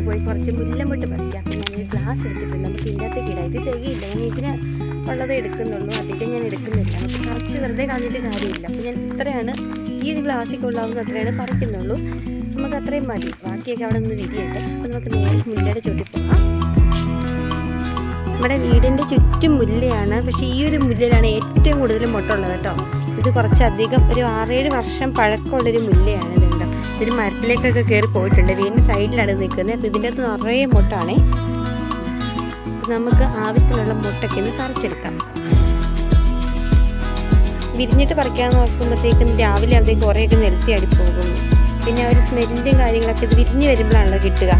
നമുക്ക് പോയി കുറച്ച് മുല്ലമുട്ട് പറിക്കാം. അപ്പം ഞാൻ ഗ്ലാസ് എടുത്തിട്ടുണ്ട്. നമുക്ക് ഇതിനകത്തേക്ക് ഇടാം ഇത് തികയില്ല ഞാൻ ഇതിന് ഉള്ളത് എടുക്കുന്നുള്ളൂ. അധികം ഞാൻ എടുക്കുന്നില്ല. നമുക്ക് കുറച്ച് വെറുതെ കളഞ്ഞിട്ട് കാര്യമില്ല. അപ്പം ഞാൻ ഇത്രയാണ്. ഈ ഒരു ഗ്ലാസ്സിൽ കൊള്ളാവുന്ന അത്രയാണ് പറിക്കുന്നുള്ളൂ. നമുക്ക് അത്രയും മതി. ബാക്കിയൊക്കെ അവിടെ നിന്ന് വിരിയട്ടെ. അപ്പം നമുക്ക് നേരെ മുല്ലയുടെ ചുട്ടി പോകാം. നമ്മുടെ വീടിന്റെ ചുറ്റും മുല്ലയാണ്. പക്ഷേ ഈ ഒരു മുല്ലയിലാണ് ഏറ്റവും കൂടുതൽ മുട്ടുള്ളത് കേട്ടോ. ഇത് കുറച്ചധികം ഒരു ആറേഴ് വർഷം പഴക്കമുള്ളൊരു മുല്ലയാണ് ഇതുണ്ട് ഒരു മരത്തിലേക്കൊക്കെ കയറി പോയിട്ടുണ്ട്. വീടിന്റെ സൈഡിലാണ് നിൽക്കുന്നത്. അപ്പോൾ ഇതിന്റെ അകത്ത് നിറയെ മുട്ടാണേ. നമുക്ക് ആവശ്യത്തിനുള്ള മുട്ടൊക്കെ ഒന്ന് വിരിഞ്ഞിട്ട് പറിക്കാമെന്ന് നോക്കുമ്പോഴത്തേക്കും രാവിലെ അവിടെ കുറേയൊക്കെ നിരത്തി അടിപ്പോകുന്നു പിന്നെ ഒരു സ്മെല്ലും കാര്യങ്ങളൊക്കെ ഇത് വിരിഞ്ഞ് വരുമ്പോഴാണല്ലോ കിട്ടുക.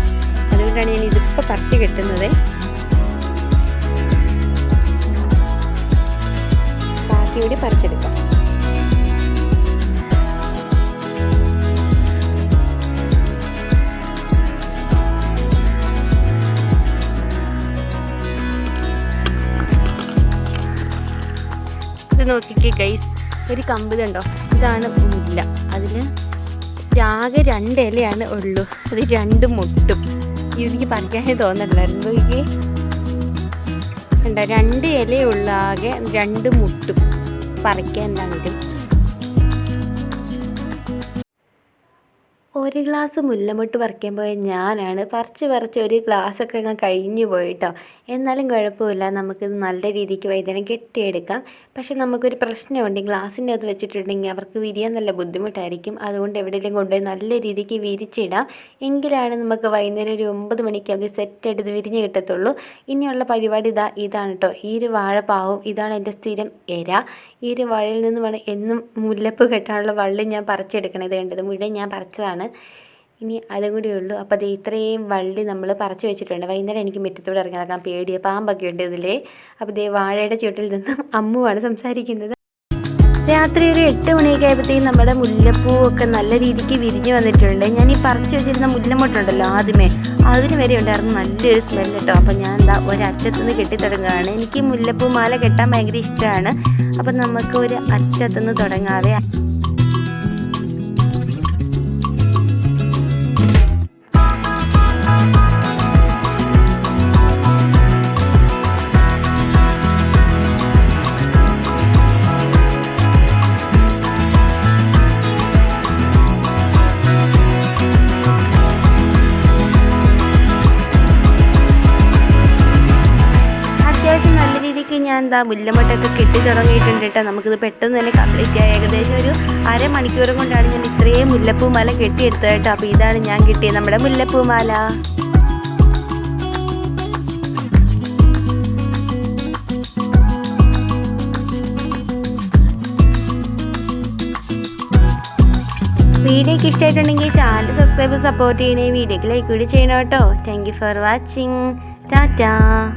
അതുകൊണ്ടാണ് ഞാൻ ഇതിപ്പോൾ പറിച്ച് കിട്ടുന്നത്. ബാക്കി കൂടി ഇത് നോക്കിക്കേ ഗൈസ് ഒരു കമ്പ് ഇതുണ്ടോ ഇതാണ് മുല്ല. അതിൽ ആകെ രണ്ട് ഇലയാണ് ഉള്ളൂ. അത് രണ്ട് മുട്ടും. എനിക്ക് പറിക്കാനേ തോന്നല്ലായിരുന്നു എനിക്ക് എന്താ രണ്ട് ഇലയുള്ള ആകെ. രണ്ട് മുട്ടും പറിക്കാൻ പറിക്കാനാണെങ്കിലും ഒരു ഗ്ലാസ് മുല്ലമൊട്ട് പറിക്കാൻ പോയ ഞാനാണ് പറിച്ച് പറിച്ച് ഒരു ഗ്ലാസ്സൊക്കെ അങ്ങ് കഴിഞ്ഞു പോയിട്ടോ. എന്നാലും കുഴപ്പമില്ല. നമുക്കിത് നല്ല രീതിക്ക് വൈദ്യുതി കെട്ടിയെടുക്കാം. പക്ഷെ നമുക്കൊരു പ്രശ്നമുണ്ട്. ഗ്ലാസിന്റെ അത് വെച്ചിട്ടുണ്ടെങ്കിൽ അവർക്ക് വിരിയാൻ നല്ല ബുദ്ധിമുട്ടായിരിക്കും. അതുകൊണ്ട് എവിടെയെങ്കിലും കൊണ്ടുപോയി നല്ല രീതിക്ക് വിരിച്ചിടാം. എങ്കിലാണ് നമുക്ക് വൈകുന്നേരം ഒരു ഒമ്പത് മണിക്ക് അത് സെറ്റ് ഇത് വിരിഞ്ഞ് കിട്ടത്തുള്ളൂ. ഇനിയുള്ള പരിപാടി ഇതാ ഇതാണ് കേട്ടോ ഈ ഒരു വാഴപ്പാവും ഇതാണ് എന്റെ സ്ഥിരം എര ഈ ഒരു വാഴയിൽ നിന്ന് വേണം എന്നും മുല്ലപ്പ് കെട്ടാനുള്ള വള്ളി ഞാൻ പറിച്ചെടുക്കണത് കണ്ടത്. മുഴുവൻ ഞാൻ പറിച്ചതാണ്. ഇനി അതും കൂടി ഉള്ളൂ. അപ്പോൾ അത് ഇത്രയും വള്ളി നമ്മൾ പറിച്ച് വെച്ചിട്ടുണ്ട്. വൈകുന്നേരം എനിക്ക് മുറ്റത്തൂടെ ഇറങ്ങി നടക്കാൻ പേടിയ പാമ്പൊക്കെ ഉണ്ട് ഇതിലേ. അപ്പോൾ ദേ വാഴയുടെ ചുവട്ടിൽ നിന്നും അമ്മുവാണ് സംസാരിക്കുന്നത്. രാത്രി ഒരു എട്ട് മണിയൊക്കെ ആയപ്പോഴത്തേക്കും നമ്മുടെ മുല്ലപ്പൂവൊക്കെ നല്ല രീതിക്ക് വിരിഞ്ഞു വന്നിട്ടുണ്ട്. ഞാൻ ഈ പറിച്ചു വെച്ചിരുന്ന മുല്ലമൊട്ടുണ്ടല്ലോ ആദ്യമേ. അതിന് വരെ ഉണ്ടായിരുന്നു നല്ലൊരു സ്മെല്ല് കേട്ടോ. അപ്പം ഞാൻ എന്താ ഒരറ്റത്തുനിന്ന് കെട്ടിത്തുടങ്ങുകയാണ്. എനിക്ക് മുല്ലപ്പൂ മാല കെട്ടാൻ ഭയങ്കര ഇഷ്ടമാണ്. അപ്പം നമുക്ക് ഒരു അറ്റത്തുനിന്ന് തുടങ്ങാതെ ഞാൻ എന്താ മുല്ലമൊട്ടൊക്കെ കെട്ടി. തുടങ്ങിയിട്ടുണ്ട് കേട്ടോ നമുക്കിത് പെട്ടെന്ന് തന്നെ കംപ്ലീറ്റ് ആയി. ഏകദേശം ഒരു അരമണിക്കൂർ കൊണ്ടാണ് ഞാൻ ഇത്രയും മുല്ലപ്പൂമാല കെട്ടിയെടുത്തത് കേട്ടോ. അപ്പോൾ ഇതാണ് ഞാൻ കിട്ടിയത് നമ്മുടെ മുല്ലപ്പൂമാല. വീഡിയോക്ക് ഇഷ്ടമായിട്ടുണ്ടെങ്കിൽ ചാനൽ സബ്സ്ക്രൈബ് സപ്പോർട്ട് ചെയ്യണേ. വീഡിയോക്ക് ലൈക്ക് കൂടി ചെയ്യണം കേട്ടോ. Thank you for watching tata.